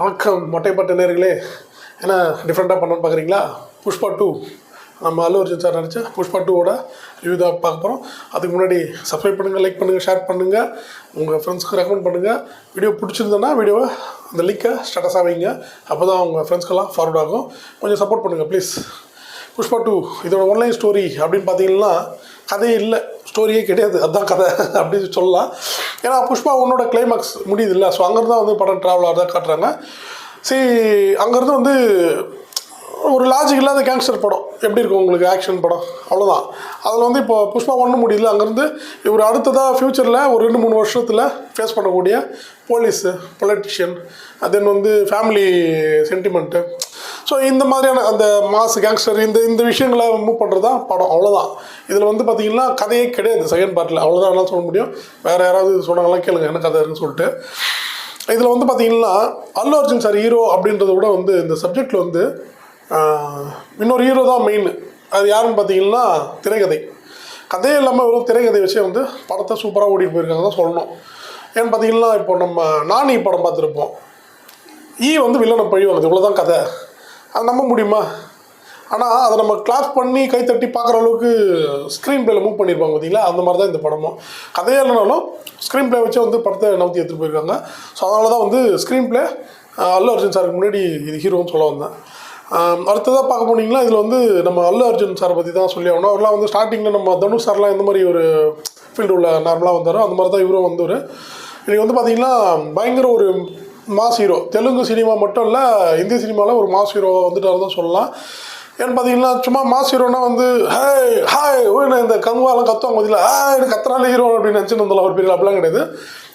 வணக்கம் மொட்டைப்பட்ட நேர்களே ஏன்னா டிஃப்ரெண்ட்டாக பண்ணணும்னு பார்க்குறீங்களா புஷ்பா டூ நம்ம அல்லு அர்ஜுன் சார் நடித்த புஷ்பா டூவோட ரிவ்யூ தான் பார்க்க போகிறோம் அதுக்கு முன்னாடி சப்ஸ்கிரைப் பண்ணுங்கள் லைக் பண்ணுங்கள் ஷேர் பண்ணுங்கள் உங்கள் ஃப்ரெண்ட்ஸ்க்கு ரெக்கமெண்ட் பண்ணுங்கள் வீடியோ பிடிச்சிருந்ததுன்னா வீடியோவை அந்த லிங்கை ஸ்டேட்டஸாக வைங்க. அப்போ தான் உங்கள் ஃப்ரெண்ட்ஸ்க்கெல்லாம் ஃபார்வர்ட் ஆகும். கொஞ்சம் சப்போர்ட் பண்ணுங்கள் ப்ளீஸ் புஷ்பா டூ இதோட ஒன்லைன் ஸ்டோரி அப்படின்னு பார்த்தீங்கன்னா கதையே இல்லை. ஸ்டோரியே கிடையாது. அதுதான் கதை அப்படின்னு சொல்லலாம். ஏன்னா புஷ்பா ஒன்னோட கிளைமேக்ஸ் முடியுது இல்லை ஸோ அங்கேருந்து தான் வந்து படம் ட்ராவலாக தான் காட்டுறாங்க. சரி அங்கேருந்து வந்து ஒரு லாஜிக் இல்லாத கேங்ஸ்டர் படம். எப்படி இருக்கும் உங்களுக்கு ஆக்ஷன் படம்? அவ்வளோதான் அதில் வந்து இப்போ புஷ்பா ஒன்றும் முடியல அங்கேருந்து இவர் அடுத்ததாக ஃப்யூச்சரில் ஒரு ரெண்டு மூணு வருஷத்தில் ஃபேஸ் பண்ணக்கூடிய போலீஸு பொலிட்டிஷியன் தென் வந்து ஃபேமிலி சென்டிமெண்ட்டு ஸோ இந்த மாதிரியான அந்த மாஸ் கேங்ஸ்டர் இந்த இந்த விஷயங்களை மூவ் பண்ணுறது தான் படம். அவ்வளோதான் இதில் வந்து பார்த்தீங்கன்னா கதையே கிடையாது. செகண்ட் பார்ட்டில் அவ்வளோதான் எல்லாம் சொல்ல முடியும். வேறு யாராவது சொன்னாங்களா கேளுங்க. என்ன கதை இருக்குன்னு சொல்லிட்டு. இதில் வந்து பார்த்தீங்கன்னா அல்லு அர்ஜுன் சார் ஹீரோ அப்படின்றத விட வந்து இந்த சப்ஜெக்டில் வந்து இன்னொரு ஹீரோ தான் மெயின் அது யாருன்னு பார்த்தீங்கன்னா திரைக்கதை. கதையே இல்லாமல் வெறும் திரைக்கதை வச்சே வந்து படத்தை சூப்பராக ஓடி போயிருக்காங்க தான் சொல்லணும். ஏன்னு பார்த்தீங்கன்னா இப்போ நம்ம நானி படம் பார்த்துருப்போம். ஈ e வந்து வில்லனை பழி வாங்குது. இவ்வளோதான் கதை. அதை நம்ப முடியுமா? ஆனால் அதை நம்ம கிளாஸ் பண்ணி கைத்தட்டி பார்க்குற அளவுக்கு ஸ்க்ரீன் பிளேல மூவ் பண்ணியிருப்பாங்க பார்த்தீங்களா அந்த மாதிரி தான் இந்த படமும். கதையே இல்லைனாலும் ஸ்க்ரீன் பிளே வச்சு வந்து படத்தை நவுத்தி எடுத்துகிட்டு போயிருக்காங்க. ஸோ அதனால தான் வந்து ஸ்க்ரீன் பிளே அல்லு அர்ஜுன் சாருக்கு முன்னாடி இது ஹீரோன்னு சொல்ல வந்தேன். அடுத்ததாக பார்க்க போனீங்கன்னா இதில் வந்து நம்ம அல்லு அர்ஜுன் சார் பற்றி தான் சொல்லி ஆகணும். அவர்லாம் வந்து ஸ்டார்டிங்கில் நம்ம தனுஷ் சார்லாம் எந்த மாதிரி ஒரு ஃபீல்டு உள்ள நார்மலாக வந்தாரோ அந்த மாதிரி தான் இவரும் வந்தவர். இன்றைக்கி வந்து பார்த்தீங்கன்னா பயங்கர ஒரு மாஸ் ஹீரோ தெலுங்கு சினிமா மட்டும் இல்லை இந்தி சினிமாவில் ஒரு மாஸ் ஹீரோ வந்துட்டார் தான் சொல்லலாம். ஏன்னு பார்த்தீங்கன்னா சும்மா மாஸ் ஹீரோனா வந்து ஹாய் ஹாய் ஓன்னு இந்த கங்குவாலாம் கத்துவாங்க பதில் ஹாய் கத்துறால ஹீரோ அப்படின்னு நினச்சிட்டு இருந்தாலும் ஒரு பெரிய அப்படிலாம் கிடையாது.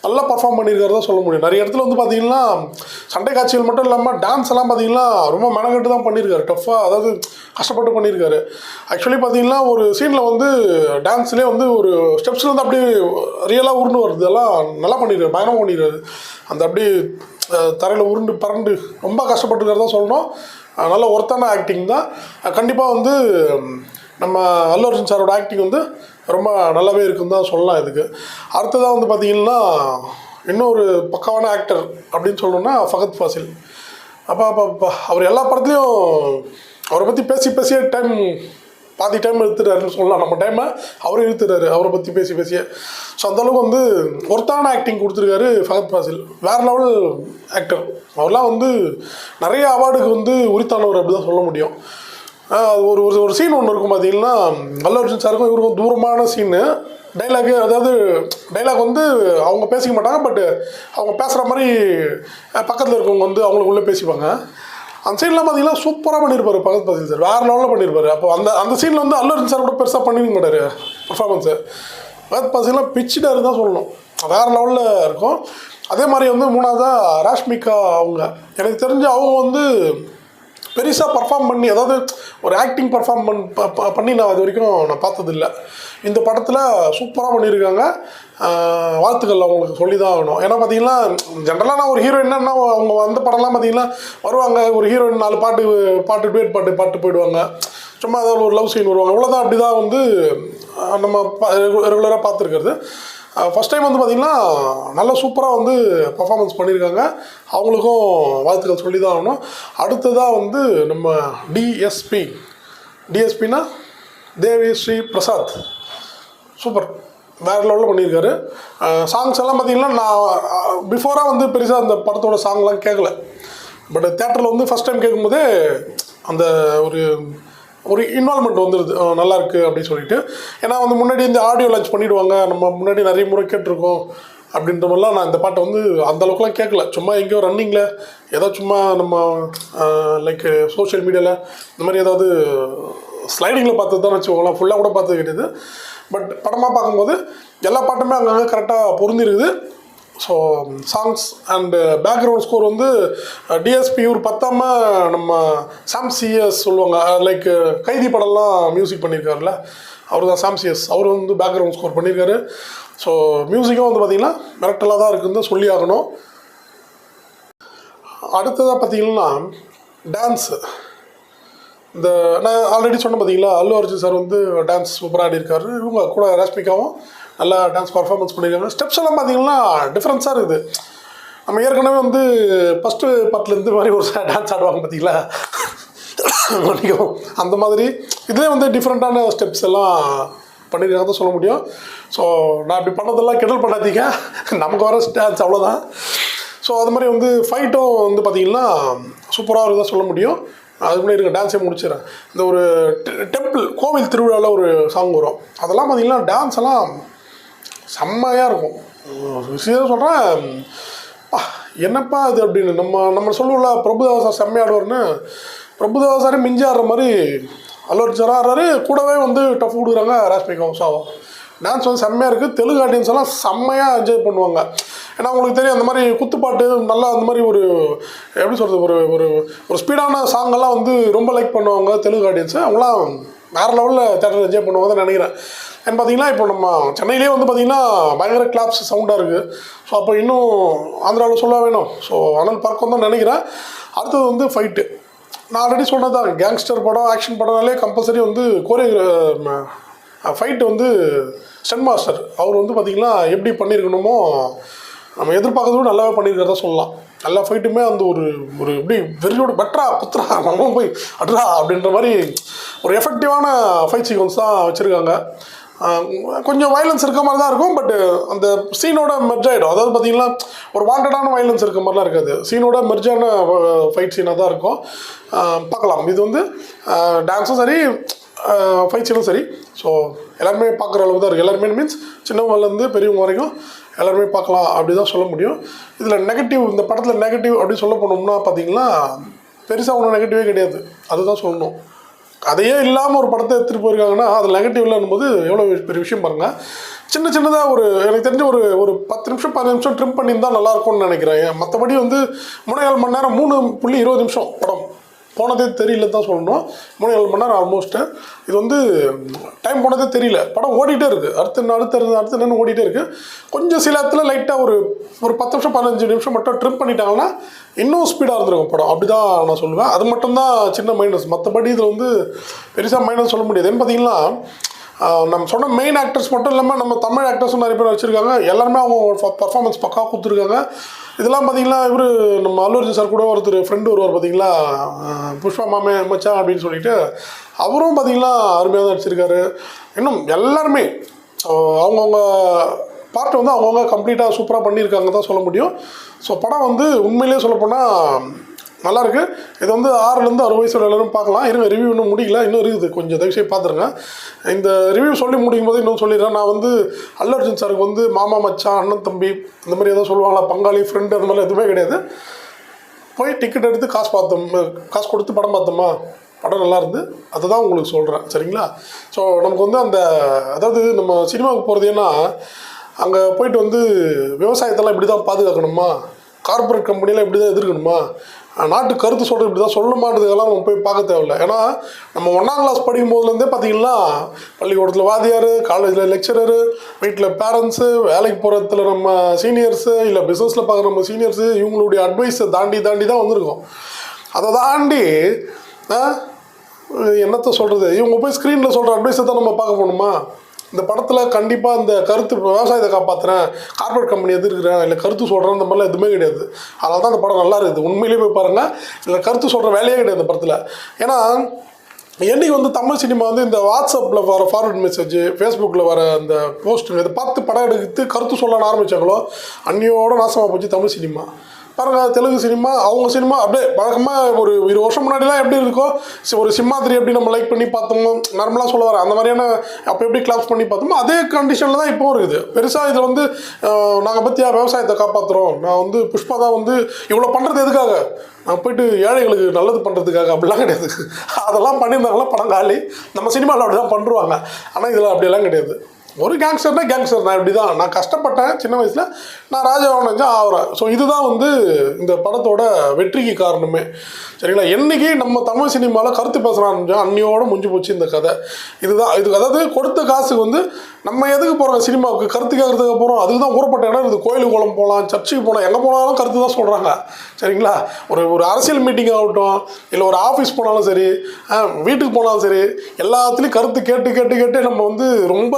நல்லா பர்ஃபார்ம் பண்ணியிருக்காரு தான் சொல்ல முடியும். நிறைய இடத்துல வந்து பார்த்தீங்கன்னா சண்டை காட்சிகள் மட்டும் இல்லாமல் டான்ஸ் எல்லாம் பார்த்தீங்கன்னா ரொம்ப மெனக்கட்டு தான் பண்ணியிருக்காரு. டஃப்பாக அதாவது கஷ்டப்பட்டு பண்ணியிருக்காரு. ஆக்சுவலி பார்த்தீங்கன்னா ஒரு சீனில் வந்து டான்ஸ்லேயே வந்து ஒரு ஸ்டெப்ஸ்லேருந்து அப்படியே ரியலாக உருண்டு வருது அதெல்லாம் நல்லா பண்ணியிருக்காரு. பயணம் பண்ணியிருக்காரு. அந்த அப்படியே தரையில் உருண்டு பறண்டு ரொம்ப கஷ்டப்பட்டுக்கிறதா சொல்லணும். நல்ல ஒர்த்தான ஆக்டிங் தான். கண்டிப்பாக வந்து நம்ம அல்லு அர்ஜுன் சாரோட ஆக்டிங் வந்து ரொம்ப நல்லாவே இருக்குன்னு தான் சொல்லலாம் இதுக்கு. அடுத்ததாக வந்து பார்த்திங்கன்னா இன்னொரு பக்காவான ஆக்டர் அப்படின்னு சொல்லணும்னா ஃபகத் ஃபாசில். அப்போ அப்பா அப்பா. அவர் எல்லா படத்துலையும் அவரை பற்றி பேசி பேசியே டைம் பாதி டைம் எடுத்துட்டாருன்னு சொல்லலாம். நம்ம டைமை அவரும் இழுத்துட்டாரு. அவரை பற்றி பேசி பேசிய. ஸோ அந்தளவுக்கு வந்து ஒருத்தான ஆக்டிங் கொடுத்துருக்காரு ஃபகத் ஃபாசில் வேறு லெவல் ஆக்டர் அவர்லாம் வந்து நிறைய அவார்டுக்கு வந்து உரித்தானவர் அப்படி தான் சொல்ல முடியும். ஒரு ஒரு ஒரு சீன் ஒன்று இருக்கும் பார்த்தீங்கன்னா வல்லவர்ஜன் சாருக்கும் இவருக்கும் தூரமான சீனு டைலாகு அதாவது டைலாக் வந்து அவங்க பேசிக்க மாட்டாங்க பட் அவங்க பேசுகிற மாதிரி பக்கத்தில் இருக்கவங்க வந்து அவங்களுக்குள்ளே பேசிப்பாங்க. அந்த சீன்லாம் பார்த்தீங்கன்னா சூப்பராக பண்ணியிருப்பாரு பகத் பதில் சார் வேறு லெவலில் பண்ணியிருப்பாரு அப்போ அந்த அந்த சீனில் வந்து அல்லு சார் கூட பெருசாக பண்ணிருக்க மாட்டார் பர்ஃபார்மன்ஸு பகத் பதிலாம் பிச்சுட்டாரு தான் சொல்லணும். வேறு லெவலில் இருக்கும். அதே மாதிரி வந்து மூணாவதாக ராஷ்மிகா அவங்க. எனக்கு தெரிஞ்சு அவங்க வந்து பெருசாக பர்ஃபார்ம் பண்ணி அதாவது ஒரு ஆக்டிங் பர்ஃபார்ம் பண் பண்ணி நான் அது வரைக்கும் நான் பார்த்ததில்ல. இந்த படத்தில் சூப்பராக பண்ணியிருக்காங்க. வாழ்த்துக்கள் அவங்களுக்கு சொல்லி தான் ஆகணும். ஏன்னா பார்த்தீங்கன்னா ஜென்ரலாக நான் ஒரு ஹீரோயின்னா அவங்க வந்த படம்லாம் பார்த்தீங்கன்னா வருவாங்க ஒரு ஹீரோயின் நாலு பாட்டு பாட்டு டுவேட் பாட்டு பாட்டு போயிடுவாங்க. சும்மா ஏதாவது ஒரு லவ் சீன் வருவாங்க. இவ்வளோதான் அப்படி தான் வந்து நம்ம ரெகுலராக பார்த்துருக்கிறது. ஃபஸ்ட் டைம் வந்து பார்த்திங்கன்னா நல்லா சூப்பராக வந்து பர்ஃபாமன்ஸ் பண்ணியிருக்காங்க அவங்களுக்கும் வாழ்த்துக்கள் சொல்லி தான் ஆகணும். அடுத்ததாக வந்து நம்ம டிஎஸ்பி டிஎஸ்பினா தேவி ஸ்ரீ பிரசாத். சூப்பர் வேறு லெவலில் பண்ணியிருக்காரு. சாங்ஸ் எல்லாம் பார்த்திங்கன்னா நான் பிஃபோராக வந்து பெருசாக அந்த படத்தோட சாங்லாம் கேட்கல பட் தேட்டரில் வந்து ஃபஸ்ட் டைம் கேட்கும்போதே அந்த ஒரு ஒரு இன்வால்மெண்ட் வந்துடுது நல்லா இருக்கு அப்படின்னு சொல்லிட்டு. ஏன்னா வந்து முன்னாடி இந்த ஆடியோ லான்ச் பண்ணிடுவாங்க. நம்ம முன்னாடி நிறைய முறை கேட்டிருக்கோம் அப்படின்ற மாதிரிலாம் நான் இந்த பாட்டை வந்து அந்த அளவுக்குலாம் கேட்கல. சும்மா எங்கேயோ ரன்னிங்கில் ஏதோ சும்மா நம்ம லைக் சோஷியல் மீடியாவில் இந்த மாதிரி ஏதாவது ஸ்லைடிங்கில் பார்த்தது தான் வச்சுக்கோங்களேன் ஃபுல்லாக கூட பார்த்தது கிடையாது. பட் படமாக பார்க்கும்போது எல்லா பாட்டுமே அங்கங்கே கரெக்டாக பொருந்திருக்குது. So songs and background score வந்து uh, டிஎஸ்பி இவர் பத்தாம நம்ம சாம் சிஎஸ் சொல்லுவாங்க. Uh, லைக் uh, கைதி படம்லாம் மியூசிக் பண்ணியிருக்காருல்ல அவர் தான் சாம் சிஎஸ் அவர் வந்து பேக்ரவுண்ட் ஸ்கோர் பண்ணியிருக்காரு ஸோ மியூசிக்கும் வந்து பார்த்திங்கன்னா மிரட்டலாக தான் இருக்குதுன்னு சொல்லி ஆகணும். அடுத்ததாக பார்த்தீங்கன்னா டான்ஸு இந்த நான் ஆல்ரெடி சொன்னேன் பார்த்தீங்களா அல்லு அர்ஜுன் சார் வந்து டான்ஸ் சூப்பராக ஆடிருக்காரு. இவங்க கூட ராஷ்மிகாவும் நல்லா டான்ஸ் பர்ஃபார்மன்ஸ் பண்ணியிருக்காங்க ஸ்டெப்ஸ் எல்லாம் பார்த்தீங்கன்னா டிஃப்ரென்ஸாக இருக்குது. நம்ம ஏற்கனவே வந்து ஃபஸ்ட்டு பத்துலேருந்து மாதிரி ஒரு டான்ஸ் ஆடுவாங்க பார்த்தீங்களா மன்னிக்கும் அந்த மாதிரி. இதுலேயே வந்து டிஃப்ரெண்ட்டான ஸ்டெப்ஸ் எல்லாம் பண்ணியிருக்காங்க தான் சொல்ல முடியும். ஸோ நான் இப்படி பண்ணதெல்லாம் கெடல் பண்ணாதீங்க. நமக்கு வர டான்ஸ் அவ்வளோதான் ஸோ அது மாதிரி வந்து ஃபைட்டும் வந்து பார்த்தீங்கன்னா சூப்பராக இருக்குதான் சொல்ல முடியும். அதுக்கு முன்னாடி இருக்க டான்ஸே முடிச்சிடறேன். இந்த ஒரு டெம்பிள் கோவில் திருவிழாவில் ஒரு சாங் வரும். அதெல்லாம் பார்த்தீங்கன்னா டான்ஸ் எல்லாம் செம்மையாக இருக்கும். விஷயம் சொல்கிறேன் என்னப்பா இது அப்படின்னு நம்ம நம்ம சொல்லுவோம்ல பிரபுதேவா செம்மையாடுவார்னு பிரபுதேவா சாரே மிஞ்சி ஆடுற மாதிரி அல்லூர் சார் ஆடுறாரு கூடவே வந்து டஃப் கொடுக்குறாங்க ராஷ்மிகா உஷாவும் டான்ஸ் வந்து செம்மையாக இருக்குது தெலுங்கு ஆடியன்ஸ் எல்லாம் செம்மையாக என்ஜாய் பண்ணுவாங்க. ஏன்னா உங்களுக்கு தெரியும் அந்த மாதிரி குத்துப்பாட்டு நல்லா அந்த மாதிரி ஒரு எப்படி சொல்கிறது ஒரு ஒரு ஒரு ஸ்பீடான சாங்கெல்லாம் வந்து ரொம்ப லைக் பண்ணுவாங்க தெலுங்கு ஆடியன்ஸு அவங்களாம் வேறு லெவலில் தேட்டர் என்ஜாய் பண்ணுவாங்கன்னு நினைக்கிறேன். அண்ட் பார்த்தீங்கன்னா இப்போ நம்ம சென்னையிலே வந்து பார்த்தீங்கன்னா பயங்கர கிளாப்ஸ் சவுண்டாக இருக்குது ஸோ அப்போ இன்னும் ஆந்திராவில் சொல்ல வேணும். ஸோ அனல் பறக்கும் தான் நினைக்கிறேன். அடுத்தது வந்து ஃபைட்டு நான் ஆல்ரெடி சொன்னது தான் கேங்ஸ்டர் படம் ஆக்ஷன் படம்னாலே கம்பல்சரி வந்து கோரியோ ஃபைட்டு வந்து ஸ்டன் மாஸ்டர் அவர் வந்து பார்த்திங்கன்னா எப்படி பண்ணியிருக்கணுமோ நம்ம எதிர்பார்க்கறதோட நல்லாவே பண்ணியிருக்கிறதா சொல்லலாம். எல்லா ஃபைட்டுமே அந்த ஒரு ஒரு எப்படி வெறியோட பெட்ரா குத்துறா நம்ம போய் அட்ரா அப்படின்ற மாதிரி ஒரு எஃபெக்டிவான ஃபைட் சீக்வன்ஸ் தான் வச்சுருக்காங்க. கொஞ்சம் வயலன்ஸ் இருக்க மாதிரி தான் இருக்கும் பட் அந்த சீனோட மெர்ஜ் ஆகிடும் அதாவது பார்த்தீங்கன்னா ஒரு வாண்டடான வயலன்ஸ் இருக்க மாதிரிலாம் இருக்காது. சீனோட மெர்ஜான ஃபைட் சீனாக தான் இருக்கும். பார்க்கலாம். இது வந்து டான்ஸும் சரி ஃபைட் சரி. ஸோ எல்லாருமே பார்க்குற அளவு தான் இருக்குது எல்லாருமே மீன்ஸ் சின்னவங்கலேருந்து பெரியவங்க வரைக்கும் எல்லாருமே பார்க்கலாம் அப்படி தான் சொல்ல முடியும். இதில் நெகட்டிவ் இந்த படத்தில் நெகட்டிவ் அப்படி சொல்ல போனோம்னா பார்த்தீங்கன்னா பெருசாக ஒன்றும் நெகட்டிவே கிடையாது. அதுதான் சொல்லணும். அதையே இல்லாமல் ஒரு படத்தை எடுத்துகிட்டு போயிருக்காங்கன்னா அது நெகட்டிவ் இல்லைன்னும் போது எவ்வளோ பெரிய விஷயம் பாருங்கள் சின்ன சின்னதாக ஒரு எனக்கு தெரிஞ்ச ஒரு ஒரு பத்து நிமிஷம் பதினஞ்சு நிமிஷம் ட்ரிம் பண்ணியிருந்தால் நல்லா இருக்கும்னு நினைக்கிறேன். மற்றபடி வந்து மூணேகால் மணி நேரம் மூணு புள்ளி இருபது நிமிஷம் படம். போனதே தெரியல தான் சொல்லணும். மூணு ஏழு மணி நேரம் ஆல்மோஸ்ட்டு இது வந்து டைம் போனதே தெரியல. படம் ஓடிட்டே இருக்குது அடுத்த அடுத்த அடுத்த நேரம் ஓடிட்டே இருக்குது கொஞ்சம் சில இடத்துல லைட்டாக ஒரு ஒரு பத்து நிமிஷம் பதினஞ்சு நிமிஷம் மட்டும் ட்ரிம் பண்ணிட்டாங்கன்னா இன்னும் ஸ்பீடாக இருந்திருக்கும் படம். அப்படி தான் நான் சொல்லுவேன். அது மட்டும்தான் சின்ன மைனஸ் மற்றபடி இதில் வந்து பெருசாக மைனஸ் சொல்ல முடியாது. ஏன்னு பார்த்தீங்கன்னா நம்ம சொன்ன மெயின் ஆக்டர்ஸ் மட்டும் இல்லாமல் நம்ம தமிழ் ஆக்டர்ஸும் நிறைய பேர் வச்சுருக்காங்க. எல்லாருமே அவங்க பர்ஃபார்மன்ஸ் பக்கா கொடுத்துருக்காங்க. இதெல்லாம் பார்த்தீங்கன்னா இவர் நம்ம அல்லூர்ஜி சார் கூட ஒருத்தர் ஃப்ரெண்டு ஒருவர் பார்த்தீங்களா புஷ்பா மாமே மச்சான் அப்படின்னு சொல்லிட்டு. அவரும் பார்த்தீங்கன்னா அருமையாக தான் நடிச்சிருக்காரு. இன்னும் எல்லாருமே அவங்கவுங்க பார்ட் வந்து அவங்கவுங்க கம்ப்ளீட்டாக சூப்பராக பண்ணியிருக்காங்க தான் சொல்ல முடியும். ஸோ படம் வந்து உண்மையிலேயே சொல்லப்போனால் நல்லாயிருக்கு. இது வந்து ஆறுலேருந்து அறுபது வயசு எல்லாரும் பார்க்கலாம். இருங்க ரிவ்யூ இன்னும் முடியல இன்னும் இருக்குது. கொஞ்சம் தயவுசெய்து பார்த்துருங்க. இந்த ரிவ்யூ சொல்லி முடிக்கும் போது இன்னும் சொல்லிடுறேன். நான் வந்து அல்லு அர்ஜுன் சாருக்கு வந்து மாமா மச்சான் அண்ணன் தம்பி இந்த மாதிரி ஏதோ சொல்லுவாங்களா? பங்காளி ஃப்ரெண்டு அந்த மாதிரி எதுவுமே கிடையாது. போய் டிக்கெட் எடுத்து காசு பார்த்தோம். காசு கொடுத்து படம் பார்த்தோமா? படம் நல்லா இருந்து. அதை தான் உங்களுக்கு சொல்கிறேன் சரிங்களா? ஸோ நமக்கு வந்து அந்த அதாவது நம்ம சினிமாவுக்கு போகிறது ஏன்னா அங்கே போயிட்டு வந்து விவசாயத்தெல்லாம் இப்படி தான் பாதுகாக்கணுமா? கார்ப்பரேட் கம்பெனிலாம் இப்படி தான் எதிர்க்கணுமா? நாட்டு கருத்து சொல்கிறது இப்படி தான் சொல்ல மாட்டதுக்கெல்லாம் நம்ம போய் பார்க்க தேவையில்ல. ஏன்னா நம்ம ஒன்றாம் கிளாஸ் படிக்கும் போதுலேருந்தே பார்த்தீங்கன்னா பள்ளிக்கூடத்தில் வாத்தியார் காலேஜில் லெக்சரரு வீட்டில் பேரண்ட்ஸு வேலைக்கு போகிறதுல நம்ம சீனியர்ஸு இல்லை பிஸ்னஸில் பார்க்குற நம்ம சீனியர்ஸு இவங்களுடைய அட்வைஸை தாண்டி தாண்டி தான் வந்திருக்கோம். அதை தாண்டி ஆ, சொல்கிறது இவங்க போய் ஸ்க்ரீனில் சொல்கிற அட்வைஸை தான் நம்ம பார்க்க போகணுமா? இந்த படத்தில் கண்டிப்பாக இந்த கருத்து விவசாயத்தை காப்பாற்றுறேன் கார்ப்பரேட் கம்பெனி எதிர்க்கிறேன் இல்லை கருத்து சொல்கிறேன் இந்த மாதிரிலாம் எதுவுமே கிடையாது. அதனால தான் அந்த படம் நல்லா இருக்குது. உண்மையிலேயே போய் பாருங்கள் இதில் கருத்து சொல்கிற வேலையே கிடையாது இந்த படத்தில். ஏன்னா என்னைக்கு வந்து தமிழ் சினிமா வந்து இந்த வாட்ஸ்அப்பில் வர ஃபார்வர்ட் மெசேஜ் ஃபேஸ்புக்கில் வர அந்த போஸ்ட்டுங்க இதை பார்த்து படம் எடுத்து கருத்து சொல்ல ஆரம்பித்தாங்களோ அன்னியோட நாசமாக போச்சு தமிழ் சினிமா. பாருங்க தெலுங்கு சினிமா அவங்க சினிமா அப்படியே வழக்கமாக ஒரு இரு வருஷம் முன்னாடிலாம் எப்படி இருக்கோ சி- ஒரு சிம்மாதிரி எப்படி நம்ம லைக் பண்ணி பார்த்தோமோ நார்மலாக சொல்ல வரேன் அந்த மாதிரியான அப்போ எப்படி கிளாப்ஸ் பண்ணி பார்த்தோமோ அதே கண்டிஷனில் தான் இப்போவும் இருக்குது. பெருசாக இதில் வந்து நாங்கள் பற்றியா விவசாயத்தை காப்பாற்றுறோம் நான் வந்து புஷ்பா தான் வந்து இவ்வளோ பண்ணுறது எதுக்காக? நான் போயிட்டு ஏழைகளுக்கு நல்லது பண்ணுறதுக்காக அப்படிலாம் கிடையாது. அதெல்லாம் பண்ணியிருந்தாங்களா படம் காலி. நம்ம சினிமாவில் அப்படி தான் பண்ணுருவாங்க ஆனால் இதில் அப்படியெல்லாம் கிடையாது. ஒரு கேங்ஸ்டர்னா கேங்ஸ்டர் நான் இப்படி தான் நான் கஷ்டப்பட்டேன் சின்ன வயசில். நான் ராஜாவான ஆகிறேன் ஸோ இதுதான் வந்து இந்த படத்தோட வெற்றிக்கு காரணமே. சரிங்களா? என்றைக்கு நம்ம தமிழ் சினிமாவில் கருத்து பேசுகிறான்னு அன்னியோட முடிஞ்சு போச்சு இந்த கதை. இதுதான். இது அதாவது கொடுத்த காசுக்கு வந்து நம்ம எதுக்கு போகிறோம் சினிமாவுக்கு? கருத்து கேட்கறதுக்கு போகிறோம் அதுக்கு தான் ஊறப்பட்ட இடம் இருக்குது. கோயிலுக்கு குளம் போகலாம் சர்ச்சுக்கு போகலாம் எங்கே போனாலும் கருத்து தான் சொல்கிறாங்க சரிங்களா? ஒரு ஒரு அரசியல் மீட்டிங் ஆகட்டும் இல்லை ஒரு ஆஃபீஸ் போனாலும் சரி ஆ, வீட்டுக்கு போனாலும் சரி எல்லாத்துலேயும் கருத்து கேட்டு கேட்டு கேட்டு நம்ம வந்து ரொம்ப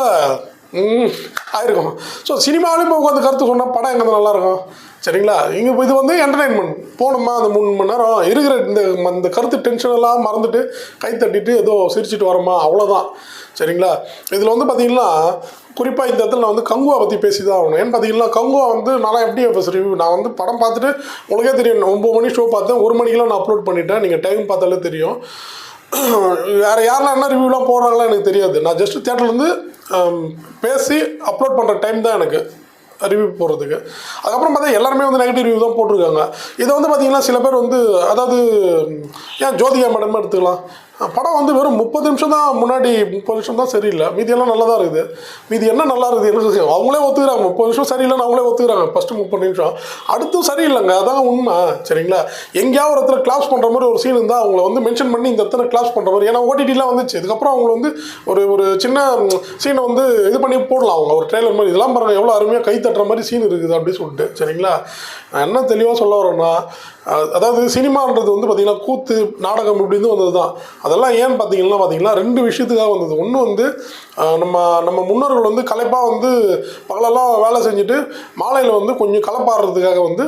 ஆயிருக்கும். ஸோ சினிமாவிலையும் உட்காந்து கருத்து சொன்னால் படம் எங்கே நல்லாயிருக்கும் சரிங்களா? இங்கே இது வந்து என்டர்டைன்மெண்ட் போனோமா அந்த மூணு மணி நேரம் இருக்கிற இந்த இந்த கருத்து டென்ஷன் எல்லாம் மறந்துட்டு கை தட்டிட்டு ஏதோ சிரிச்சிட்டு வரோமா? அவ்வளோதான் சரிங்களா? இதில் வந்து பார்த்தீங்கன்னா குறிப்பாக இந்த இடத்துல நான் வந்து கங்குவா பற்றி பேசி தான் ஆகணும். ஏன்னு பார்த்தீங்கன்னா கங்குவா வந்து நான் எப்படி ரிவ்யூ நான் வந்து படம் பார்த்துட்டு உங்களுக்கே தெரியும். ஒம்பது மணி ஷோ பார்த்தேன். ஒரு மணிக்கெல்லாம் நான் அப்லோட் பண்ணிட்டேன். நீங்கள் டைம் பார்த்தாலே தெரியும். வேறு யாரெல்லாம் என்ன ரிவ்யூலாம் போடுறாங்களா எனக்கு தெரியாது. நான் ஜஸ்ட் தேட்டர்லேருந்து பேசி அப்லோட் பண்ணுற டைம் தான் எனக்கு. ரிவ்யூ போடுறதுக்கு. அதுக்கப்புறம் பார்த்தா எல்லாருமே வந்து நெகட்டிவ் ரிவ்யூ தான் போட்டிருக்காங்க. இதை வந்து பார்த்தீங்கன்னா சில பேர் வந்து அதாவது ஏன் ஜோதிகா மேடம் எடுத்துக்கலாம். படம் வந்து வெறும் முப்பது நிமிஷம் தான் முன்னாடி முப்பது நிமிஷம் தான் சரியில்லை. மீதியெல்லாம் நல்லா தான் இருக்குது. மீதி என்ன நல்லா இருக்குது என்ன அவங்களே ஒத்துக்கிறாங்க. முப்பது நிமிஷம் சரியில்லைன்னு அவங்களே ஒத்துக்கிறாங்க. ஃபஸ்ட்டு முப்பது நிமிஷம். அடுத்தும் சரியில்லைங்க. அதான் உண்மை. சரிங்களா? எங்கேயாவது ஒரு இடத்துல கிளாஸ் பண்ணுற மாதிரி ஒரு சீன் இருந்தால் அவங்கள வந்து மென்ஷன் பண்ணி இந்த இடத்துல கிளாஸ் பண்ணுற மாதிரி ஏன்னா ஓடிடிலாம் வந்துச்சு. இதுக்கப்புறம் அவங்கள வந்து ஒரு ஒரு சின்ன சீனை வந்து இது பண்ணி போடலாம் அவங்க. ஒரு ட்ரெய்லர் மாதிரி. இதெல்லாம் பாருங்கள் எவ்வளோ அருமையாக கை தட்டுற மாதிரி சீன் இருக்குது அப்படின்னு சொல்லிட்டு. சரிங்களா? நான் என்ன தெளிவாக சொல்ல வரேன்னா அதாவது சினிமான்றது வந்து பார்த்திங்கன்னா கூத்து நாடகம் இப்படின்னு வந்தது தான் அதெல்லாம் ஏன்னு பார்த்தீங்கன்னா பார்த்தீங்கன்னா ரெண்டு விஷயத்துக்காக வந்தது. ஒன்று வந்து நம்ம நம்ம முன்னோர்கள் வந்து கலைப்பாக வந்து பகலெல்லாம் வேலை செஞ்சுட்டு மாலையில் வந்து கொஞ்சம் கலப்பாடுறதுக்காக வந்து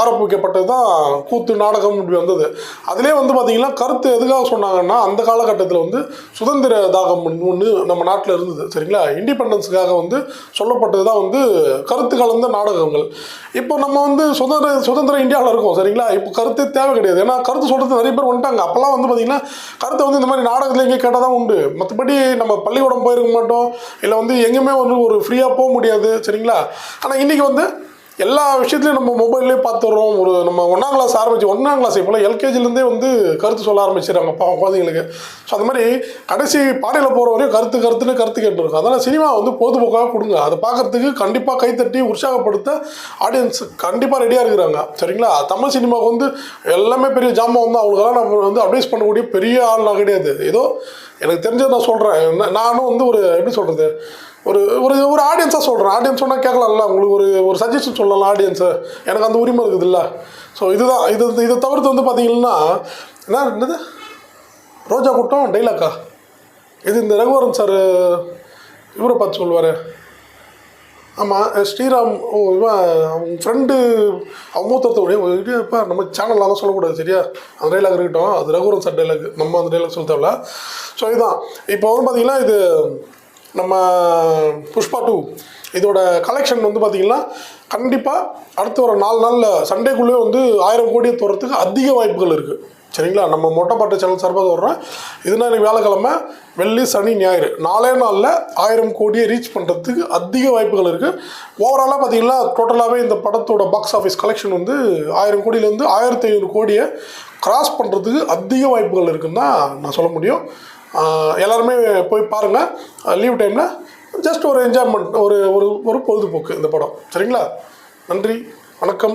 ஆரம்பிக்கப்பட்டது தான் கூத்து நாடகம் இப்படி வந்தது. அதிலே வந்து பார்த்திங்கன்னா கருத்து எதுக்காக சொன்னாங்கன்னா அந்த காலகட்டத்தில் வந்து சுதந்திர தாகம் ஒன்று நம்ம நாட்டில் இருந்தது சரிங்களா? இண்டிபெண்டன்ஸுக்காக வந்து சொல்லப்பட்டது தான் வந்து கருத்து கலந்த நாடகங்கள். இப்போ நம்ம வந்து சுதந்திர சுதந்திர இந்தியாவில் இருக்கோம் சரிங்களா? இப்போ கருத்து தேவை கிடையாது. ஏன்னா கருத்து சொல்கிறது நிறைய பேர் வந்துட்டாங்க. அப்போல்லாம் வந்து பார்த்திங்கன்னா கருத்தை வந்து இந்த மாதிரி நாடகத்தில் எங்கேயும் கேட்டால் தான் உண்டு. மற்றபடி நம்ம பள்ளிக்கூடம் போயிருக்க மாட்டோம். இல்லை வந்து எங்கேயுமே வந்து ஒரு ஃப்ரீயாக போக முடியாது. சரிங்களா? ஆனால் இன்றைக்கி வந்து எல்லா விஷயத்துலையும் நம்ம மொபைல்லே பார்த்துடுறோம் ஒரு நம்ம ஒன்றாம் கிளாஸ் ஆரம்பிச்சு ஒன்றாம் கிளாஸ் இப்போலாம் எல்கேஜிலேருந்தே வந்து கருத்து சொல்ல ஆரம்பிச்சிடுறாங்க பாவம் குழந்தைங்களுக்கு. ஸோ அந்த மாதிரி கடைசி பாடையில் போகிற வரையும் கருத்து கருத்துன்னு கருத்து கேட்டுருக்கோம். அதனால் சினிமா வந்து பொழுதுபோக்காக கொடுங்க. அதை பார்க்கறதுக்கு கண்டிப்பாக கைத்தட்டி உற்சாகப்படுத்த ஆடியன்ஸ் கண்டிப்பாக ரெடியாக இருக்கிறாங்க. சரிங்களா? தமிழ் சினிமாவுக்கு வந்து எல்லாமே பெரிய ஜாமான் வந்து அவங்களுக்கெல்லாம் நம்ம வந்து அட்வைஸ் பண்ணக்கூடிய பெரிய ஆள்லாம் கிடையாது. ஏதோ எனக்கு தெரிஞ்சதை நான் சொல்கிறேன் நானும் வந்து ஒரு எப்படி சொல்கிறது ஒரு ஒரு ஒரு ஆடியன்ஸாக சொல்கிறேன் ஆடியன்ஸ் சொன்னால் கேட்கலாம்ல. உங்களுக்கு ஒரு ஒரு சஜஷன் சொல்லலாம் ஆடியன்ஸு எனக்கு அந்த உரிமை இருக்குதுல்ல. ஸோ இதுதான். இது இதை தவிர்த்து வந்து பார்த்தீங்கன்னா என்ன என்னது? ரோஜா கூட்டம் டெய்லாக்கா? இது இந்த ரகுவரன் சார் இவரை பார்த்து சொல்லுவார். ஆமாம் ஸ்ரீராம் ஓ அவங்க ஃப்ரெண்டு அவன் இப்போ நம்ம சேனல்லாம் சொல்லக்கூடாது சரியா? அந்த டைலாக் இருக்கட்டும் அது ரகுரம் சார் டைலாக் நம்ம அந்த டைலாக் சொல்ல தேவையில்ல ஸோ இதுதான். இப்போ வந்து பார்த்தீங்கன்னா இது நம்ம புஷ்பா டூ இதோட கலெக்ஷன் வந்து பார்த்திங்கன்னா கண்டிப்பாக அடுத்த ஒரு நாலு நாளில் சண்டேக்குள்ளேயே வந்து ஆயிரம் கோடியை தோறதுக்கு அதிக வாய்ப்புகள் இருக்குது சரிங்களா? நம்ம மொட்டைப்பாட்டு சேனல் சார்பாக வர்றோம். இதுனா இன்னைக்கு வேலைக்கிழமை வெள்ளி சனி ஞாயிறு. நாலே நாளில் ஆயிரம் கோடியை ரீச் பண்ணுறதுக்கு அதிக வாய்ப்புகள் இருக்குது ஓவராலாக பார்த்தீங்கன்னா டோட்டலாகவே இந்த படத்தோட பாக்ஸ் ஆஃபீஸ் கலெக்ஷன் வந்து ஆயிரம் கோடியிலேருந்து ஆயிரத்தி ஐநூறு கோடியை கிராஸ் பண்ணுறதுக்கு அதிக வாய்ப்புகள் இருக்குன்னு தான் நான் சொல்ல முடியும். எல்லாருமே போய் பாருங்கள் லீவ் டைமில் ஜஸ்ட் ஒரு என்ஜாய்மெண்ட் ஒரு ஒரு ஒரு பொழுதுபோக்கு இந்த படம். சரிங்களா? நன்றி வணக்கம்.